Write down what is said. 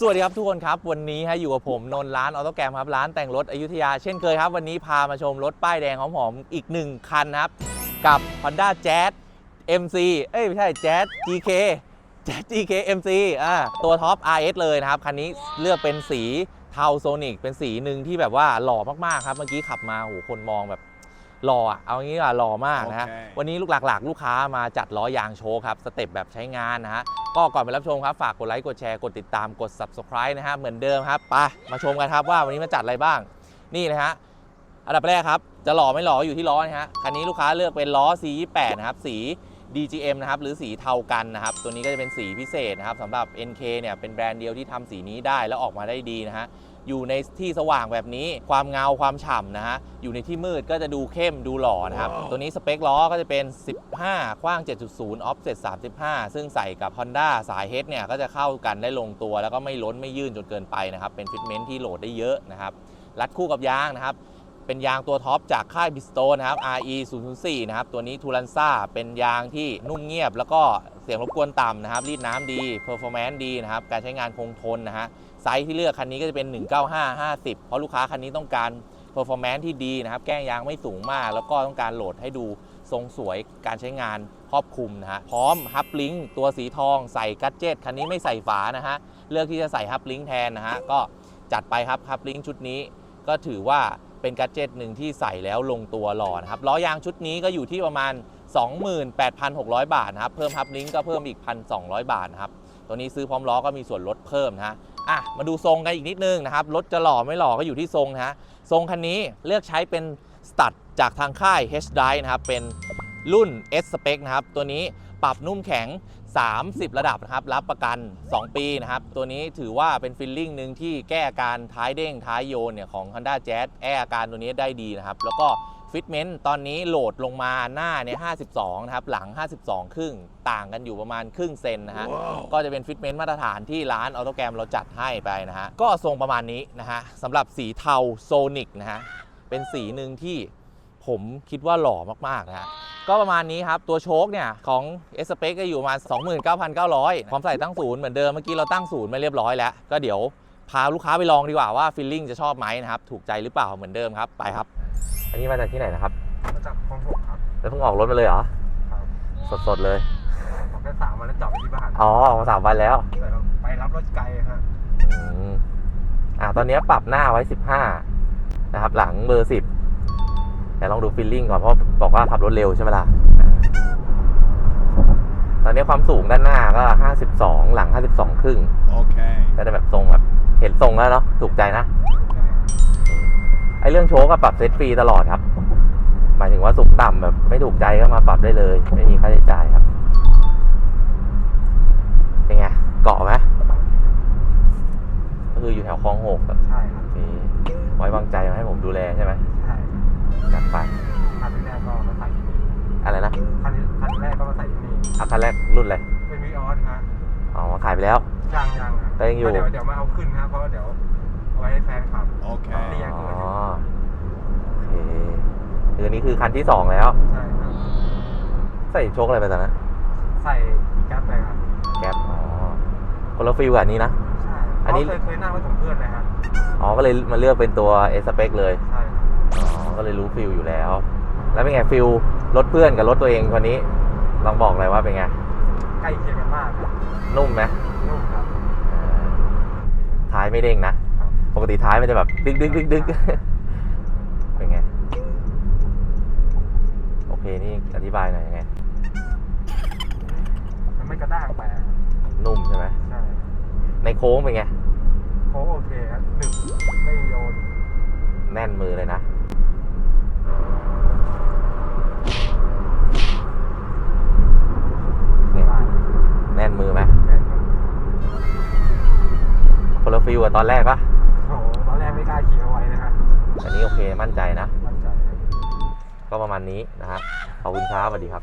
สวัสดีครับทุกคนครับ วันนี้ฮะอยู่กับผม นนร้านออโตแกรมครับ ร้านแต่งรถอยุธยาเช่นเคยครับ วันนี้พามาชมรถป้ายแดงหอมๆอีกหนึ่งคันครับ กับ Honda Jazz MC เอ้ย ไม่ใช่ Jazz GK Jazz GK MC อ่าตัวท็อป RS เลยนะครับ คันนี้เลือกเป็นสีเทาโซนิกเป็นสีหนึ่งที่แบบว่าหล่อมากๆครับ เมื่อกี้ขับมาโหคนมองแบบ หล่ออะเอางี้ว่าหล่อมากนะฮะโอเค วันนี้ลูกหลักๆ ลูกค้ามาจัดล้อยางโชว์ครับสเต็ปแบบใช้งานนะฮะก็ก่อนไปรับชมครับฝากกดไลค์กดแชร์กดติดตามกด subscribe นะฮะเหมือนเดิมครับไปมาชมกันครับว่าวันนี้มาจัดอะไรบ้าง นี่นะฮะอันดับแรกครับ จะหล่อไม่หล่ออยู่ที่ล้อนะฮะคันนี้ลูกค้าเลือกเป็นล้อ C28 นะครับสี DGM นะครับหรือสีเทากันนะครับ ตัวนี้ก็จะเป็นสีพิเศษนะครับสำหรับ NK เนี่ยเป็นแบรนด์เดียวที่ทำสีนี้ได้แล้วออกมาได้ดีนะฮะ อยู่ในที่สว่างแบบนี้ ความเงาความฉ่ำนะฮะ อยู่ในที่มืดก็จะดูเข้มดูหล่อนะครับ ตัวนี้สเปคล้อก็จะเป็น 15 กว้าง 7.0 offset 35 ซึ่งใส่กับ Honda สาย H เนี่ย ก็จะเข้ากันได้ลงตัว แล้วก็ไม่ล้นไม่ยื่นจนเกินไปนะครับ เป็นฟิตเมนต์ที่โหลดได้เยอะนะครับ รัดคู่กับยางนะครับเป็นยางตัวท็อปจากค่ายบิสโตนะครับ RE 004นะครับ ตัวนี้ทูลันซ่าเป็นยางที่นุ่มเงียบแล้วก็ เสียงรบกวนต่ำนะครับ รีดน้ำดีเพอร์ฟอร์แมนซ์ดีนะครับ การใช้งานคงทนนะฮะ ไซส์ที่เลือกคันนี้ก็จะเป็น 195 50 เพราะลูกค้าคันนี้ต้องการเพอร์ฟอร์แมนซ์ที่ดีนะครับ แก้งยางไม่สูงมาก แล้วก็ต้องการโหลดให้ดูทรงสวยการใช้งานครอบคลุมนะฮะ พร้อมฮับลิงก์ตัวสีทองใส่กัจเจตคันนี้ไม่ใส่ฝานะฮะ เลือกที่จะใส่ฮับลิงก์แทนนะฮะ ก็จัดไปครับฮับลิงก์ชุดนี้ ก็ถือว่าเป็นกัจเจตหนึ่งที่ใส่แล้วลงตัวหล่อนะครับ ล้อยางชุดนี้ก็อยู่ที่ประมาณ 28,600 บาทนะครับ เพิ่มฮับลิงก์ก็เพิ่มอีก 1,200 บาทนะครับ ตัวนี้ซื้อพร้อมล้อก็มีส่วนลดเพิ่มนะฮะอะมาดูทรงกันอีกนิดนึงนะครับ รถจะหล่อไม่หล่อก็อยู่ที่ทรงนะฮะ ทรงคันนี้เลือกใช้เป็นสตัดจากทางค่าย H Drive นะครับ เป็นรุ่น S Spec นะครับ ตัวนี้ปรับนุ่มแข็ง 30 ระดับนะครับ รับประกัน 2 ปีนะครับ ตัวนี้ถือว่าเป็นฟิลลิ่งหนึ่งที่แก้อาการท้ายเด้งท้ายโยนเนี่ยของ Honda Jazz แก้อาการตัวนี้ได้ดีนะครับ แล้วก็ ฟิตเมนต์ตอนนี้โหลดลงมาหน้าเนี่ย52 นะครับ หลัง 52 ครึ่ง ต่างกันอยู่ประมาณครึ่งเซนนะฮะ ก็จะเป็นฟิตเมนต์มาตรฐานที่ร้านออโตแกรมเราจัดให้ไปนะฮะ ก็ทรงประมาณนี้นะฮะสำหรับสีเทาโซนิกนะฮะ เป็นสีหนึ่งที่ผมคิดว่าหล่อมาก ๆ นะฮะ ก็ประมาณนี้ครับ ตัวโชคเนี่ย ของ S Spec ก็อยู่ประมาณ29,900พร้อมใส่ตั้งศูนย์เหมือนเดิม เมื่อกี้เราตั้งศูนย์ไม่เรียบร้อยแล้ว ก็เดี๋ยวพาลูกค้าไปลองดีกว่าว่าฟิลลิ่งจะชอบไหมนะครับ ถูกใจหรือเปล่าเหมือนเดิมครับ ไปครับอั นนี้มาจากที่ไหนนะครับ มาจากคลองหกครับ แล้วเพิ่งออกรถมาเลยเหรอ ครับสดๆเลย ออกได้สามวันแล้วจอดไปที่บ้านอ๋อออกมาสามวันแล้วแต่เราไปรับรถไกลฮะอืมอ่า ตอนนี้ปรับหน้าไว้15นะครับ หลังเบอร์10แต่ลองดูฟีลลิ่งก่อนเพราะบอกว่าขับรถเร็วใช่ไหมล่ะตอนนี้ความสูงด้านหน้าก็52หลัง52ครึ่ง Okay. ก็จะแบบทรงแบบเห็นทรงแล้วเนาะถูกใจนะไอ เรื่องโชว์ก็ปรับเซตฟรีตลอดครับ หมายถึงว่าสูงต่ำแบบไม่ถูกใจก็มาปรับได้เลย ไม่มีค่าใช้จ่ายครับ เป็นไง เกาะไหมก็คืออยู่แถวคลองหกอะใช่ครับนี่ไว้วางใจมาให้ผมดูแลใช่ไหมใช่จัดไปคันแรกก็มาใส่ที่นี่อะไรนะคันคันแรกก็มาใส่ที่นี่อาคันแรกรุ่นอะไรเป็นวีออสฮะอ๋อมาขายไปแล้วยังยังฮะแต่ยังอยู่เดี๋ยวเดี๋ยวมาเอาขึ้นฮะเพราะว่าเดี๋ยวเอาไว้ให้แฟนขับอ๋อเรียกโอเคคืออันนี้คือคันที่สองแล้ว ใช่ครับ ใส่โชคอะไรไปตอนนั้นใส่แก๊ปไปครับ แก๊ปอ๋อคนละฟิลกับอันนี้นะ ใช่อันนี้เคยเคยนั่งไว้กับเพื่อนเลยฮะอ๋อ ก็เลยมาเลือกเป็นตัวเอสเปกเลย ใช่ครับอ๋อ ก็เลยรู้ฟิลอยู่แล้ว แล้วเป็นไงฟิลรถเพื่อนกับรถตัวเองคนนี้ ลองบอกเลยว่าเป็นไง ใกล้เคียงกันมากครับนุ่มไหมนุ่มครับ อ่าท้ายไม่เด้งนะครับ ปกติท้ายมันจะแบบดึกดึกดึกดึกเป็นไง โอเค นี่อธิบายหน่อยยังไง มันไม่กระด้างไปอะนุ่มใช่ไหมใช่ ในโค้งเป็นไง โค้งโอเคครับหนึ่งไม่โยน แน่นมือเลยนะเนี่ยได้แน่นมือไหมแน่นครับคนละฟิลกับตอนแรกปะ มั่นใจนะ มั่นใจครับก็ประมาณนี้นะฮะขอบคุณครับสวัสดีครับ